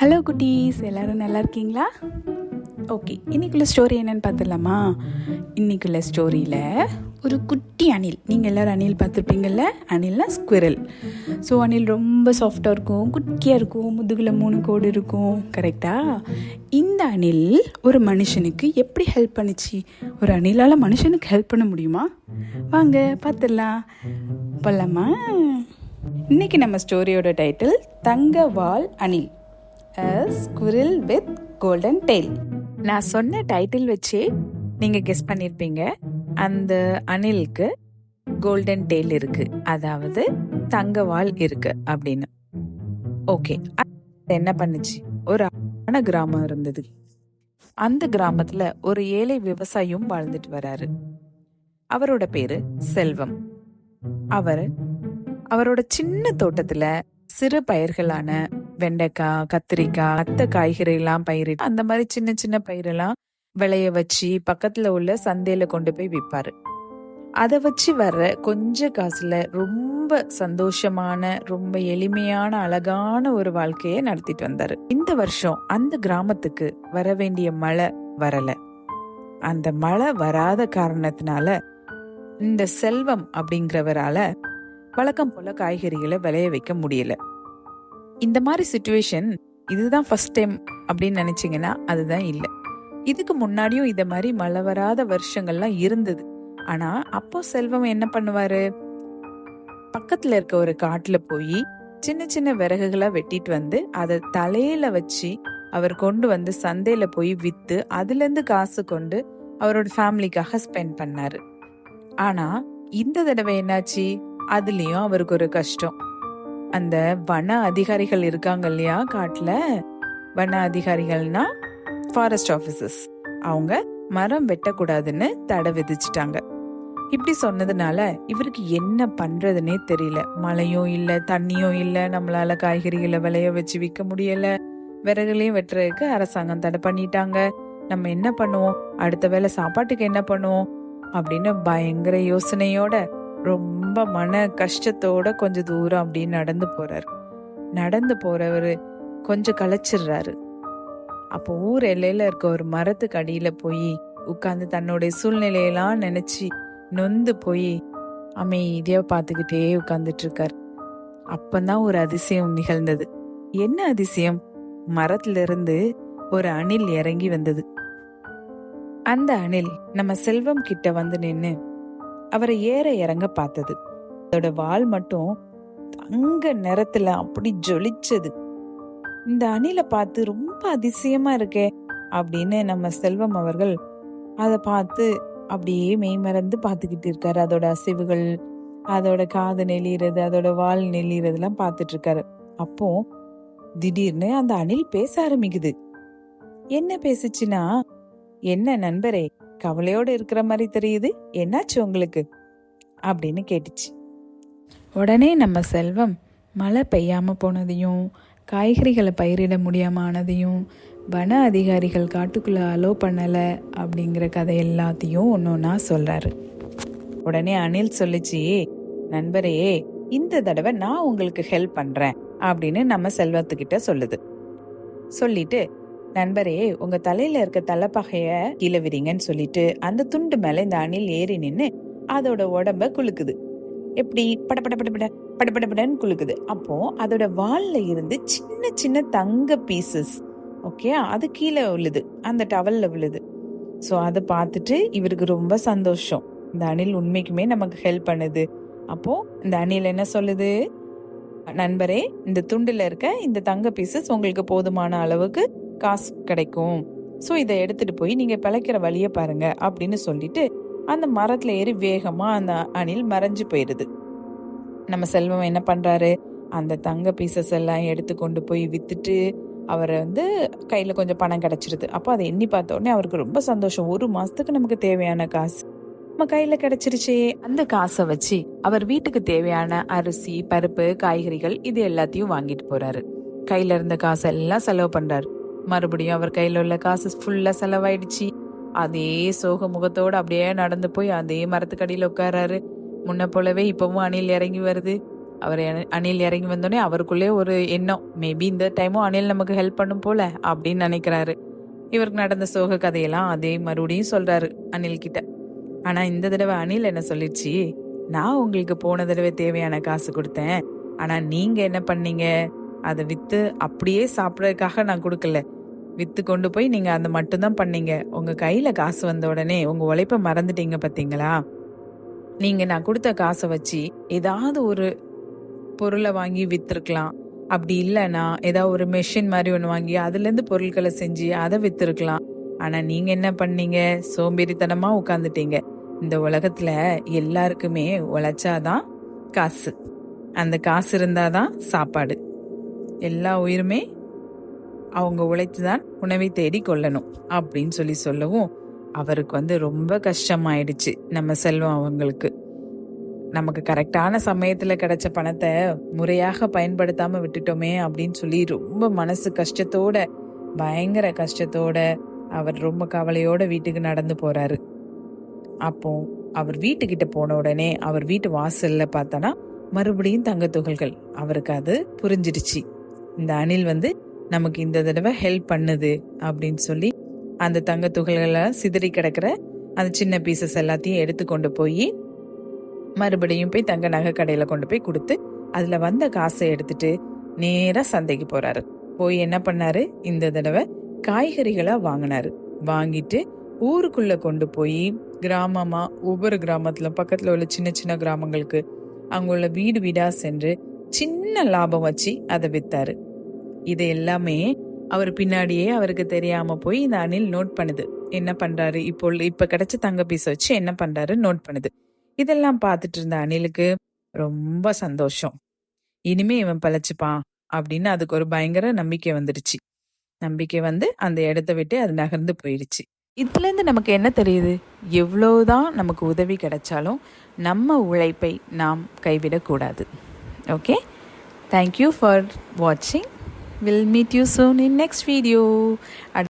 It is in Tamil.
ஹலோ குட்டீஸ். எல்லோரும் நல்லா இருக்கீங்களா? ஓகே இன்றைக்குள்ள ஸ்டோரி என்னென்னு பார்த்துடலாமா? இன்றைக்குள்ள ஸ்டோரியில் ஒரு குட்டி அணில். நீங்கள் எல்லோரும் அணில் பார்த்துருப்பீங்கள்ல அணில்னா ஸ்குவிரல் ஸோ அணில் ரொம்ப சாஃப்டாக இருக்கும் குட்டியாக இருக்கும் முதுகில் மூணு கோடு இருக்கும். கரெக்டாக இந்த அணில் ஒரு மனுஷனுக்கு எப்படி ஹெல்ப் பண்ணுச்சு? ஒரு அணிலால் மனுஷனுக்கு ஹெல்ப் பண்ண முடியுமா? வாங்க பார்த்துடலாம். போகலாமா இன்னைக்கு நம்ம ஸ்டோரியோட டைட்டில் தங்கவால் அணில். ஸ்குரில் வித் கோல்டன் டெய்ல் நான் சொன்ன டைட்டில் வச்சே நீங்கள் கெஸ் பண்ணியிருப்பீங்க அந்த அணிலுக்கு கோல்டன் டெய்ல் இருக்கு. அதாவது தங்கவால் இருக்கு அப்படின்னு. ஓகே என்ன பண்ணுச்சு? ஒரு அழகான கிராமம் இருந்தது. அந்த கிராமத்துல ஒரு ஏழை விவசாயியும் வாழ்ந்துட்டு வராரு. அவரோட பேரு செல்வம். அவர் அவரோட சின்ன தோட்டத்துல சிறு பயிர்களான வெண்டைக்காய் கத்திரிக்காய் அத்த காய்கறி எல்லாம் பயிரிட்டு அந்த மாதிரி சின்ன சின்ன பயிரெல்லாம் விளைய வச்சு பக்கத்துல உள்ள சந்தையில கொண்டு போய் விற்பாரு அதை வச்சு வர்ற கொஞ்ச காசுல ரொம்ப சந்தோஷமான ரொம்ப எளிமையான அழகான ஒரு வாழ்க்கையை நடத்திட்டு வந்தாரு. இந்த வருஷம் அந்த கிராமத்துக்கு வர வேண்டிய மழை வரல. அந்த மழை வராத காரணத்தினால இந்த செல்வம் அப்படிங்கிறவரால வழக்கம் போல காய்கறிகளை விளைய வைக்க முடியல. இந்த மாதிரி சுச்சுவேஷன் இதுதான் ஃபர்ஸ்ட் டைம் அப்படின்னு நினச்சிங்கன்னா அதுதான் இல்லை. இதுக்கு முன்னாடியும் இதை மாதிரி மழை வராத வருஷங்கள்லாம் இருந்தது. ஆனா அப்போ செல்வம் என்ன பண்ணுவாரு? பக்கத்துல இருக்க ஒரு காட்டுல போய் சின்ன சின்ன விறகுகளை வெட்டிட்டு வந்து அதை தலையில வச்சு அவர் கொண்டு வந்து சந்தையில போய் வித்து அதுல இருந்து காசு கொண்டு அவரோட ஃபேமிலிக்காக ஸ்பெண்ட் பண்ணாரு. ஆனா இந்த தடவை என்னாச்சு? அதுலயும் அவருக்கு ஒரு கஷ்டம். அந்த வன அதிகாரிகள் இருக்காங்க இல்லையா காட்டுல? வன அதிகாரிகள்னா ஃபாரஸ்ட் ஆஃபீஸர்ஸ் அவங்க மரம் வெட்டக்கூடாதுன்னு தடை விதிச்சிட்டாங்க. இப்படி சொன்னதுனால இவருக்கு என்ன பண்றதுன்னே தெரியல. மழையும் இல்ல தண்ணியும் இல்ல நம்மளால காய்கறிகளை விளைய வச்சு விற்க முடியல. விறகுலையும் வெட்டுறதுக்கு அரசாங்கம் தடை பண்ணிட்டாங்க. நம்ம என்ன பண்ணுவோம்? அடுத்த வேலை சாப்பாட்டுக்கு என்ன பண்ணுவோம்? அப்படின்னு பயங்கர யோசனையோட ரொம்ப மன கஷ்டத்தோட கொஞ்சம் தூரம் அப்படின்னு நடந்து போறார். நடந்து போறவர் கொஞ்சம் களைச்சிடுறாரு. அப்போ ஊர் எல்லையில இருக்க ஒரு மரத்துக்கு அடியில போய் உட்காந்து தன்னுடைய சூழ்நிலையெல்லாம் நினைச்சு நொந்து போய் அமைதியா பார்த்துக்கிட்டே உட்கார்ந்துட்டு இருக்கார் அப்பந்தான் ஒரு அதிசயம் நிகழ்ந்தது. என்ன அதிசயம்? மரத்திலிருந்து ஒரு அணில் இறங்கி வந்தது. அந்த அணில் நம்ம செல்வம் கிட்ட வந்து நின்று அவரை ஏற இறங்க பார்த்தது. அதோட வால் மட்டும் தங்க நிறத்துல அப்படி ஜொலிச்சது. இந்த அணில பார்த்து ரொம்ப அதிசயமா இருக்கே அப்படின்னு நம்ம செல்வம் அவர்கள் அதை பார்த்து அப்படியே மெய்மறந்து பார்த்துக்கிட்டு இருக்காரு. அதோட அசைவுகள் அதோட காது நெளிறது அதோட வால் நெளிறதுலாம் பார்த்துட்டு இருக்காரு. அப்போ திடீர்னு அந்த அணில் பேச ஆரம்பிக்குது. என்ன பேசுச்சுன்னா என்ன நண்பரே கவலையோடு இருக்கிற மாதிரி தெரியுது. என்னாச்சு உங்களுக்கு? அப்படின்னு கேட்டுச்சு. உடனே நம்ம செல்வம் மழை பெய்யாமல் போனதையும் காய்கறிகளை பயிரிட முடியாம ஆனதையும் வன அதிகாரிகள் காட்டுக்குள்ளே அலோ பண்ணலை அப்படிங்கிற கதை எல்லாத்தையும் ஒன்று ஒன்றா சொல்கிறாரு உடனே அனில் சொல்லிச்சு நண்பரே இந்த தடவை நான் உங்களுக்கு ஹெல்ப் பண்ணுறேன் அப்படின்னு நம்ம செல்வத்துக்கிட்ட சொல்லுது. சொல்லிட்டு நண்பரே உங்க தலையில இருக்க தலைப்பகைய கீழே விரிங்கன்னு சொல்லிட்டு அந்த துண்டு மேல இந்த அணில் ஏறி நின்று அதோட உடம்ப குலுக்குது. எப்படி? படபட படபட படபடபடன்னு குலுக்குது. அப்போ அதோட வால்ல இருந்து சின்ன சின்ன தங்க பீசஸ் ஓகே அது கீழே விழுது. அந்த டவல்ல விழுது. ஸோ அதை பார்த்துட்டு இவருக்கு ரொம்ப சந்தோஷம். இந்த அணில் உண்மைக்குமே நமக்கு ஹெல்ப் பண்ணுது. அப்போ இந்த அணில் என்ன சொல்லுது? நண்பரே இந்த துண்டுல இருக்க இந்த தங்க பீசஸ் உங்களுக்கு போதுமான அளவுக்கு காசு கிடைக்கும். ஸோ இதை எடுத்துட்டு போய் நீங்க பிழைக்கிற வழியை பாருங்க அப்படின்னு சொல்லிட்டு அந்த மரத்துல ஏறி வேகமா அந்த அணில் மறைஞ்சு போயிருது நம்ம செல்வம் என்ன பண்றாரு? அந்த தங்க பீசஸ் எல்லாம் எடுத்து கொண்டு போய் வித்துட்டு அவரை வந்து கையில கொஞ்சம் பணம் கிடைச்சிருது. அப்போ அதை எண்ணி பார்த்த உடனே அவருக்கு ரொம்ப சந்தோஷம். ஒரு மாசத்துக்கு நமக்கு தேவையான காசு நம்ம கையில கிடைச்சிருச்சே. அந்த காசை வச்சு அவர் வீட்டுக்கு தேவையான அரிசி பருப்பு காய்கறிகள் இது எல்லாத்தையும் வாங்கிட்டு போறாரு. கையில இருந்த காசை எல்லாம் செலவு பண்றாரு. மறுபடியும் அவர் கையில் உள்ள காசு ஃபுல்லாக செலவாயிடுச்சு. அதே சோக முகத்தோடு அப்படியே நடந்து போய் அதே மரத்துக்கடியில் உட்காராரு முன்ன போலவே இப்பவும் அணில் இறங்கி வருது. அவர் அணில் இறங்கி வந்தோடனே அவருக்குள்ளே ஒரு எண்ணம். மேபி இந்த டைமும் அணில் நமக்கு ஹெல்ப் பண்ணும் போல அப்படின்னு நினைக்கிறாரு. இவருக்கு நடந்த சோக கதையெல்லாம் அதே மறுபடியும் சொல்றாரு அணில் கிட்ட. ஆனா இந்த தடவை அணில் என்ன சொல்லிடுச்சு? நான் உங்களுக்கு போன தடவை தேவையான காசு கொடுத்தேன். ஆனா நீங்க என்ன பண்ணீங்க? அதை வித்து அப்படியே சாப்பிடறதுக்காக நான் கொடுக்கல. வித்து கொண்டு போய் நீங்க அந்த மட்டும்தான் பண்ணீங்க. உங்க கையில காசு வந்த உடனே உங்க உழைப்ப மறந்துட்டீங்க பாத்தீங்களா? நீங்க நான் கொடுத்த காசை வச்சு ஏதாவது ஒரு பொருளை வாங்கி விற்றுருக்கலாம் அப்படி இல்லைன்னா ஏதாவது ஒரு மெஷின் மாதிரி ஒன்று வாங்கி அதுலேருந்து பொருட்களை செஞ்சு அதை விற்றுருக்கலாம் ஆனால் நீங்கள் என்ன பண்ணீங்க? சோம்பேறித்தனமாக உட்காந்துட்டீங்க இந்த உலகத்தில் எல்லாருக்குமே உழைச்சாதான் காசு. அந்த காசு இருந்தாதான் சாப்பாடு. எல்லா உயிருமே அவங்க உழைத்து தான் உணவை தேடி கொள்ளணும் அப்படின்னு சொல்லி சொல்லவும் அவருக்கு வந்து ரொம்ப கஷ்டமாயிடுச்சு நம்ம செல்வம் அவங்களுக்கு. நமக்கு கரெக்டான சமயத்துல கிடைச்ச பணத்தை முறையாக பயன்படுத்தாம விட்டுட்டோமே அப்படின்னு சொல்லி ரொம்ப மனசு கஷ்டத்தோட பயங்கர கஷ்டத்தோட அவர் ரொம்ப கவலையோட வீட்டுக்கு நடந்து போறாரு. அப்போ அவர் வீட்டுக்கிட்ட போன உடனே அவர் வீட்டு வாசல்ல பார்த்தனா மறுபடியும் தங்க துகள்கள். அவருக்கு அது புரிஞ்சிடுச்சு. இந்த அணில் வந்து நமக்கு இந்த தடவை ஹெல்ப் பண்ணுது அப்படின்னு சொல்லி அந்த தங்க துகள்களை சிதறி கிடக்கிற அந்த சின்ன பீசஸ் எல்லாத்தையும் எடுத்து கொண்டு போய் மறுபடியும் போய் தங்க நகை கடையில் கொண்டு போய் கொடுத்து அதில் வந்த காசை எடுத்துட்டு நேராக சந்தைக்கு போகிறாரு போய் என்ன பண்ணாரு? இந்த தடவை காய்கறிகளாக வாங்கினாரு. வாங்கிட்டு ஊருக்குள்ளே கொண்டு போய் கிராமமாக ஒவ்வொரு கிராமத்தில் பக்கத்தில் உள்ள சின்ன சின்ன கிராமங்களுக்கு அங்குள்ள வீடு வீடாக சென்று சின்ன லாபம் வச்சு அதை விற்றாரு இது எல்லாமே அவர் பின்னாடியே அவருக்கு தெரியாம போய் இந்த அணில் நோட் பண்ணுது. என்ன பண்றாரு? இப்போ இப்ப கிடைச்ச தங்க பீஸ் வச்சு என்ன பண்றாரு? நோட் பண்ணுது. இதெல்லாம் பார்த்துட்டு இருந்த அணிலுக்கு ரொம்ப சந்தோஷம். இனிமே இவன் பழச்சுப்பான் அப்படின்னு அதுக்கு ஒரு பயங்கர நம்பிக்கை வந்துடுச்சு. நம்பிக்கை வந்து அந்த இடத்த விட்டு அது நகர்ந்து போயிடுச்சு. இதுலேருந்து நமக்கு என்ன தெரியுது? எவ்வளோதான் நமக்கு உதவி கிடைச்சாலும் நம்ம உழைப்பை நாம் கைவிடக்கூடாது. ஓகே தேங்க்யூ ஃபார் வாட்சிங் We'll meet you soon in next video.